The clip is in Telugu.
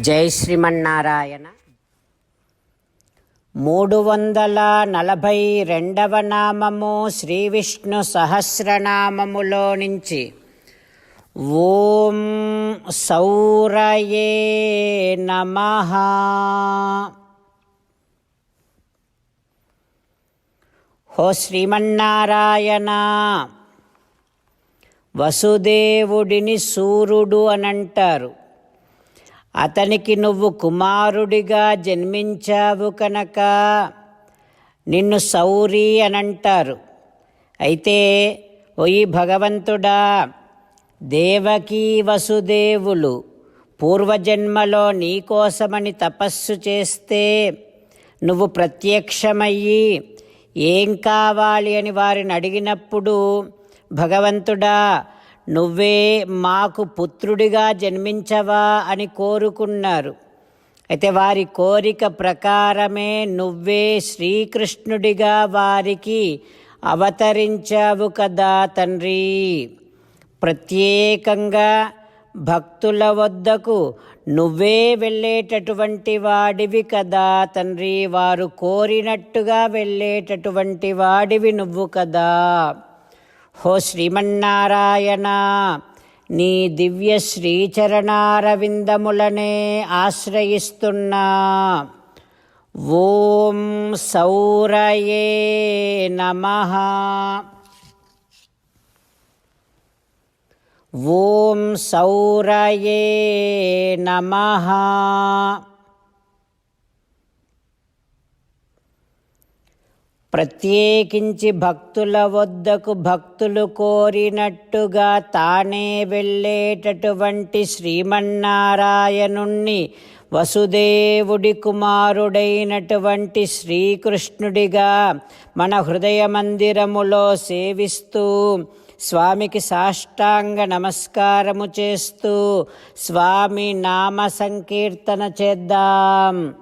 జై శ్రీమన్నారాయణ. మూడు వందల నలభై రెండవ నామము శ్రీ విష్ణు సహస్రనామములో నుంచి. ఓం సౌరయే నమ. హో శ్రీమన్నారాయణ వసుదేవుడిని సూర్యుడు అనంటారు. అతనికి నువ్వు కుమారుడిగా జన్మించావు కనుక నిన్ను సౌరి అనంటారు. అయితే ఒయి భగవంతుడా దేవకీ వసుదేవులు పూర్వజన్మలో నీకోసమని తపస్సు చేస్తే నువ్వు ప్రత్యక్షమయ్యి ఏం కావాలి అని వారిని అడిగినప్పుడు భగవంతుడా నువ్వే మాకు పుత్రుడిగా జన్మించవా అని కోరుకున్నారు. అయితే వారి కోరిక ప్రకారమే నువ్వే శ్రీకృష్ణుడిగా వారికి అవతరించావు కదా తండ్రి. ప్రత్యేకంగా భక్తుల వద్దకు నువ్వే వెళ్ళేటటువంటి వాడివి కదా తండ్రి. వారు కోరినట్టుగా వెళ్ళేటటువంటి వాడివి నువ్వు కదా. హో శ్రీమన్నారాయణ నీ దివ్య శ్రీచరణారవిందములనే ఆశ్రయిస్తున్నా. ఓం సౌరయే నమ. ఓం సౌరయే నమ. ప్రత్యేకించి భక్తుల వద్దకు భక్తులు కోరినట్టుగా తానే వెళ్ళేటటువంటి శ్రీమన్నారాయణుణ్ణి వసుదేవుడి కుమారుడైనటువంటి శ్రీకృష్ణుడిగా మన హృదయ మందిరములో సేవిస్తూ స్వామికి సాష్టాంగ నమస్కారము చేస్తూ స్వామి నామ సంకీర్తన చేద్దాం.